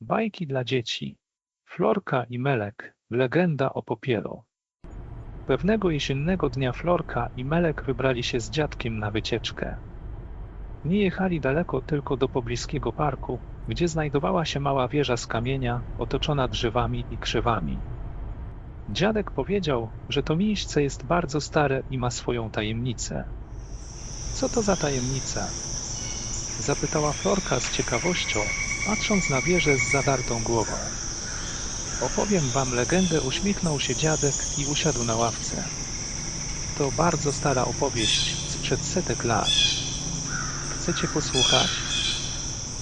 Bajki dla dzieci. Florka i Melek. Legenda o popielu. Pewnego jesiennego dnia Florka i Melek wybrali się z dziadkiem na wycieczkę. Nie jechali daleko, tylko do pobliskiego parku, gdzie znajdowała się mała wieża z kamienia, otoczona drzewami i krzewami. Dziadek powiedział, że to miejsce jest bardzo stare i ma swoją tajemnicę. Co to za tajemnica? Zapytała Florka z ciekawością, patrząc na wieżę z zadartą głową. Opowiem wam legendę, uśmiechnął się dziadek i usiadł na ławce. To bardzo stara opowieść sprzed setek lat. Chcecie posłuchać?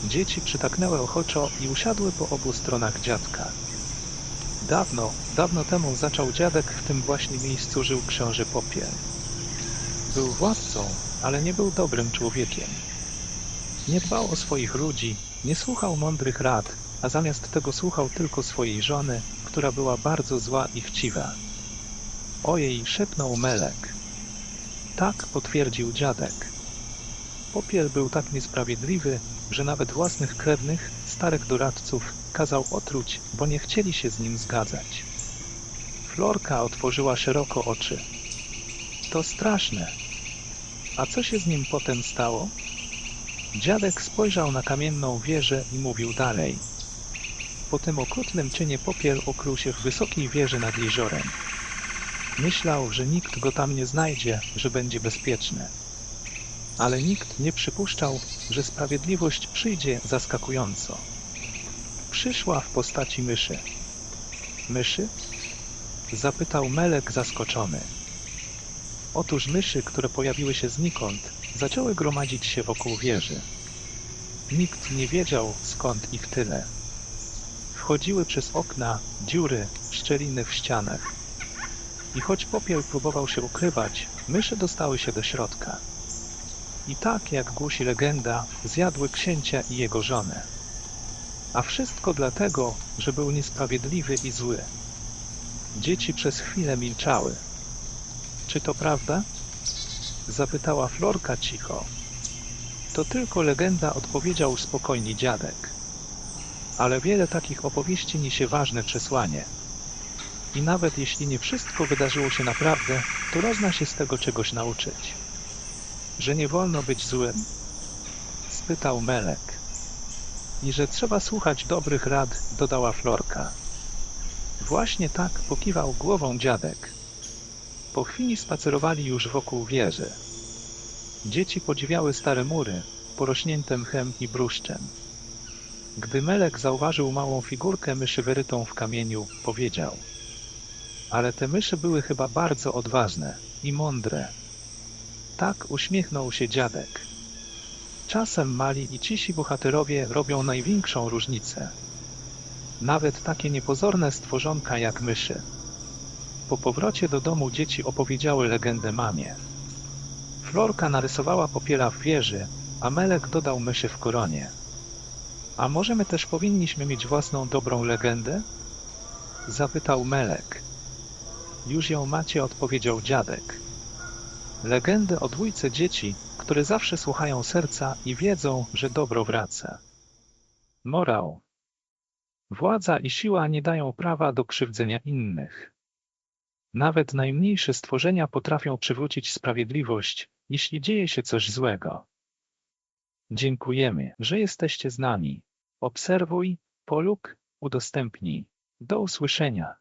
Dzieci przytaknęły ochoczo i usiadły po obu stronach dziadka. Dawno, dawno temu zaczął dziadek, w tym właśnie miejscu żył książę Popiel. Był władcą, ale nie był dobrym człowiekiem. Nie dbał o swoich ludzi, nie słuchał mądrych rad, a zamiast tego słuchał tylko swojej żony, która była bardzo zła i chciwa. Ojej, szepnął Melek. Tak potwierdził dziadek. Popiel był tak niesprawiedliwy, że nawet własnych krewnych, starych doradców, kazał otruć, bo nie chcieli się z nim zgadzać. Florka otworzyła szeroko oczy. To straszne. A co się z nim potem stało? Dziadek spojrzał na kamienną wieżę i mówił dalej. Po tym okrutnym czynie popiel okrył się w wysokiej wieży nad jeziorem. Myślał, że nikt go tam nie znajdzie, że będzie bezpieczny. Ale nikt nie przypuszczał, że sprawiedliwość przyjdzie zaskakująco. Przyszła w postaci myszy. Myszy? Zapytał Melek zaskoczony. Otóż myszy, które pojawiły się znikąd, zaczęły gromadzić się wokół wieży. Nikt nie wiedział, skąd ich tyle. Wchodziły przez okna, dziury, szczeliny w ścianach. I choć popiel próbował się ukrywać, myszy dostały się do środka. I tak, jak głosi legenda, zjadły księcia i jego żonę. A wszystko dlatego, że był niesprawiedliwy i zły. Dzieci przez chwilę milczały. Czy to prawda? Zapytała Florka cicho. To tylko legenda, odpowiedział spokojnie dziadek. Ale wiele takich opowieści niesie ważne przesłanie. I nawet jeśli nie wszystko wydarzyło się naprawdę, to można się z tego czegoś nauczyć. Że nie wolno być złym? Spytał Melek. I że trzeba słuchać dobrych rad, dodała Florka. Właśnie tak pokiwał głową dziadek. Po chwili spacerowali już wokół wieży. Dzieci podziwiały stare mury, porośnięte mchem i bruszczem. Gdy Melek zauważył małą figurkę myszy wyrytą w kamieniu, powiedział Ale te myszy były chyba bardzo odważne i mądre. Tak uśmiechnął się dziadek. Czasem mali i cisi bohaterowie robią największą różnicę. Nawet takie niepozorne stworzonka jak myszy. Po powrocie do domu dzieci opowiedziały legendę mamie. Florka narysowała popiela w wieży, a Melek dodał myszy w koronie. A może my też powinniśmy mieć własną dobrą legendę? Zapytał Melek. Już ją macie, odpowiedział dziadek. Legendę o dwójce dzieci, które zawsze słuchają serca i wiedzą, że dobro wraca. Morał. Władza i siła nie dają prawa do krzywdzenia innych. Nawet najmniejsze stworzenia potrafią przywrócić sprawiedliwość, jeśli dzieje się coś złego. Dziękujemy, że jesteście z nami. Obserwuj, polub, udostępnij. Do usłyszenia.